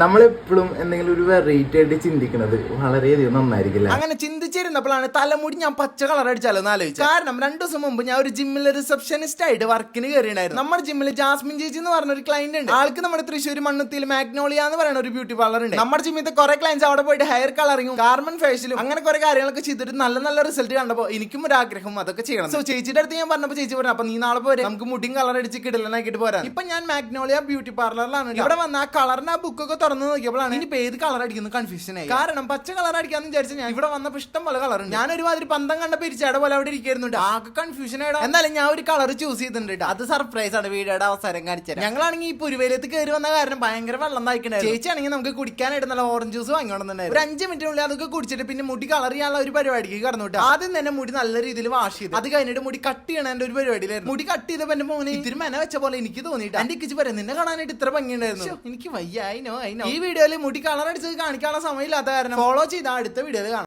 നമ്മളെപ്പോഴും എന്തെങ്കിലും ഒരു വെറൈറ്റി ആയിട്ട് ചിന്തിക്കുന്നത് വളരെയധികം നന്നായിരിക്കില്ല? അങ്ങനെ ചിന്തിച്ചിരുന്നപ്പോഴാണ് തലമുടി ഞാൻ പച്ച കളർ അടിച്ചാലോ ആലോചിച്ചു കാരണം രണ്ടു ദിവസം മുമ്പ് ഞാൻ ഒരു ജിമ്മിൽ റിസപ്ഷനിസ്റ്റ് ആയിട്ട് വർക്കിന് കയറിയിട്ടുണ്ടായിരുന്നു നമ്മുടെ ജിമ്മിൽ ജാസ്മിൻ ചേച്ചി എന്ന് പറഞ്ഞ ഒരു ക്ലൈന്റ് ഉണ്ട്. ആൾക്ക് നമ്മുടെ തൃശ്ശൂർ മണ്ണുത്തിയിൽ മാഗ്നോളിയ എന്ന് പറയുന്ന ഒരു ബ്യൂട്ടി പാർലർ ഉണ്ട്. നമ്മുടെ ജിമ്മിൽ കുറെ ക്ലയൻസ് അവിടെ പോയിട്ട് ഹെയർ കളറിങ്ങും ഗാർമെൻ ഫേഷ്യലും അങ്ങനെ കുറെ കാര്യങ്ങളൊക്കെ ചെയ്തിട്ട് നല്ല നല്ല റിസൾട്ട് കണ്ടപ്പോൾ എനിക്കും ഒരു ആഗ്രഹം അതൊക്കെ ചെയ്യണം. സോ ചേച്ചിയുടെ അടുത്ത് ഞാൻ പറഞ്ഞപ്പോൾ ചേച്ചി പറഞ്ഞു അപ്പൊ നീ നാളെ പോരെ. നമുക്ക് മുടിയും കളർ അടിച്ച് കിടലനാക്കിട്ട് പോരാ ഇപ്പൊ ഞാൻ മാഗ്നോളിയ ബ്യൂട്ടി പാർലറിലാണ് ഇവിടെ വന്ന ആ കളറിന് ആ ബുക്കൊക്കെ തുറന്ന് നോക്കിയപ്പോഴാണ് ഇനിയിപ്പോ ഏത് കളർ അടിക്കുന്നത് കൺഫ്യൂഷൻ ആയി. കാരണം പച്ച കളർ അടിക്കാന്ന് വിചാരിച്ച ഞാൻ ഇവിടെ വന്നപ്പോ ഇഷ്ടം പോലെ കളർ ഞാൻ ഒരുമാതിരി പന്തം കണ്ട പിരിച്ചാടെ പോലെ അവിടെ ഇരിക്കുന്നുണ്ട് ആകെ കൺഫ്യൂഷൻ ആയിടാ. എന്നാലും ഞാൻ ഒരു കളർ ചൂസ് ചെയ്തിട്ടുണ്ട് ട്ടോ. അത് സർപ്രൈസ് ആണ്. വീടേടെ അവസരം കാണിച്ചത് ഞങ്ങളാണെങ്കിൽ ഈ പുരുവേലത്ത് കയറി വന്ന കാരണം ഭയങ്കര വെള്ളം തായിക്കണ്ടായിരുന്നു ചേച്ചിയാണെങ്കിൽ നമുക്ക് കുടിക്കാനായിട്ട് നല്ല ഓറഞ്ച് ജ്യൂസ് വാങ്ങിക്കൊണ്ടുണ്ടായിരുന്നു ഒരു അഞ്ച് മിനിറ്റിനുള്ളിൽ അതൊക്കെ കുടിച്ചിട്ട് പിന്നെ മുടി കളർ ചെയ്യാനുള്ള ഒരു പരിപാടിക്ക് കടന്നു ആദ്യം തന്നെ മുടി നല്ല രീതിയിൽ വാഷ് ചെയ്തു. അത് കഴിഞ്ഞിട്ട് മുടി കട്ട് ചെയ്യണ ഒരു പരിപാടിയിലായിരുന്നു. മുടി കട്ട് ചെയ്തപ്പോ എന്റെ മോനെ ഇത്തിരി മെന വെച്ച പോലെ എനിക്ക് തോന്നിയിട്ട്. എന്റെ ഇക്കിച്ച് പറയാം നിന്നെ കാണാനായിട്ട് ഇത്ര ഭംഗിയുണ്ടായിരുന്നു. എനിക്ക് വയ്യ നോ ഈ വീഡിയോയിൽ മുടി കളർ അടിച്ചത് കാണിക്കാനുള്ള സമയമില്ലാത്ത കാരണം ഫോളോ ചെയ്ത അടുത്ത വീഡിയോയിൽ കാണാം.